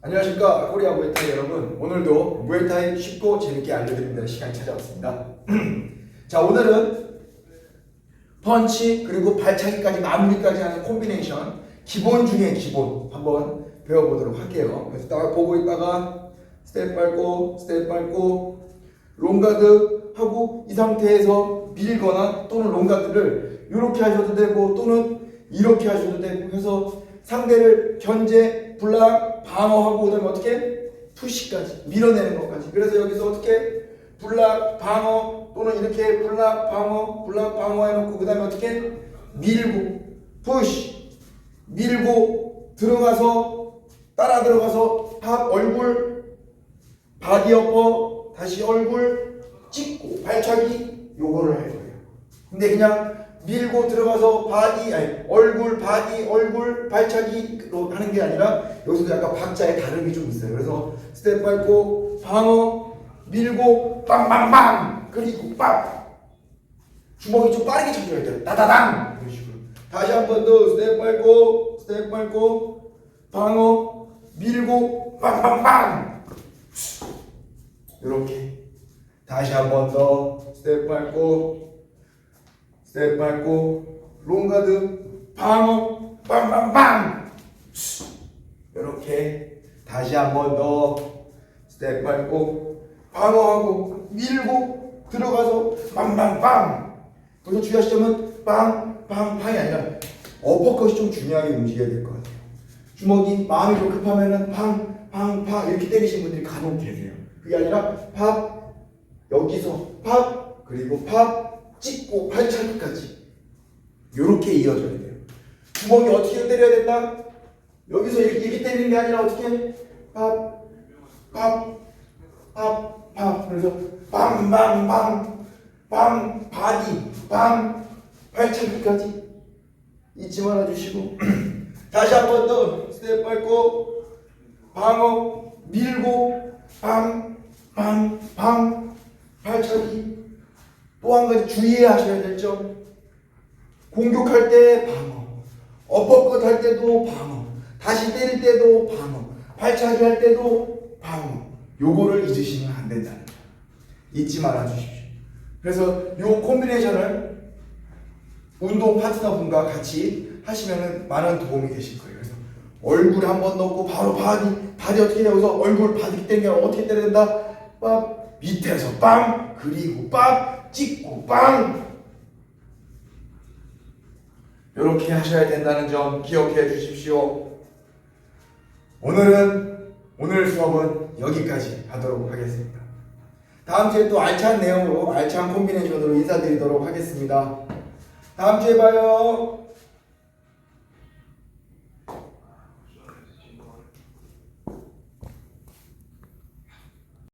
안녕하십니까 코리아 무에타이 여러분. 오늘도 무에타이 쉽고 재밌게 알려드립니다. 시간이 찾아왔습니다. 자 오늘은 펀치 그리고 발차기까지 마무리까지 하는 콤비네이션 기본 중에 기본 한번 배워보도록 할게요. 그래서 딱 보고 있다가 스텝 밟고 스텝 밟고 롱가드 하고 이 상태에서 밀거나 또는 롱가드를 이렇게 하셔도 되고 또는 이렇게 하셔도 되고 해서 상대를 견제, 블락, 방어하고 그다음에 어떻게 푸시까지 밀어내는 것까지. 그래서 여기서 어떻게 블락, 방어 또는 이렇게 블락, 방어, 블락, 방어 해놓고 그다음에 어떻게 밀고 푸시 밀고 들어가서 따라 들어가서 팝 얼굴 바디 어퍼 다시 얼굴 찍고 발차기 요거를 할 거예요. 근데 그냥 밀고 들어가서 바디 아니 얼굴 바디 얼굴 발차기로 하는 게 아니라 여기서도 약간 박자의 다름이 좀 있어요. 그래서 스텝 밟고 방어 밀고 빵빵빵 그리고 빵 주먹이 좀 빠르게 쳐줘야 돼요. 따다당 이런 식으로 다시 한 번 더 스텝 밟고 스텝 밟고 방어 밀고 빵빵빵 이렇게 다시 한 번 더 스텝 밟고 스텝 밟고 롱가드 방어 빵빵빵. 이렇게 다시 한 번 더. 스텝 밟고 방어하고 밀고 들어가서 빵빵빵. 거기서 주의하실 점은 빵빵빵이 아니라 어퍼컷이 좀 중요하게 움직여야 될 것 같아요. 주먹이 마음이 좀 급하면은 팡팡팡 이렇게 때리시는 분들이 간혹 계세요. 그게 아니라 팝 여기서 팝 그리고 팝 찍고 요렇게 이어져야 돼요. 주먹이 어떻게 때려야 된다? 여기서 이렇게, 이렇게 때리는 게 아니라 어떻게? 팝 팝, 팝, 팝 그래서 빵 빵 빵 빵 바디 빵 팔차기까지. 잊지 말아주시고. 다시 한 번 더 스텝 밟고 방어 밀고 빵 빵 빵 발차기 또 한 가지 주의하셔야 될 점 공격할 때 방어. 어퍼컷 할 때도 방어. 다시 때릴 때도 방어. 발차기 할 때도 방어. 요거를 잊으시면 안 된다는 거예요 잊지 말아 주십시오. 그래서 요 콤비네이션을 운동 파트너분과 같이 하시면 많은 도움이 되실 거예요. 그래서 얼굴 한 번 넣고 바로 바디 바디 어떻게 여기서 얼굴 바디 땡겨. 어떻게 때려야 된다? 빡 밑에서 빵 그리고 빡 찍고 빵 이렇게 하셔야 된다는 점 기억해 주십시오. 오늘은 오늘 수업은 여기까지 하도록 하겠습니다. 다음 주에 또 알찬 내용으로 알찬 콤비네이션으로 인사드리도록 하겠습니다. 다음 주에 봐요.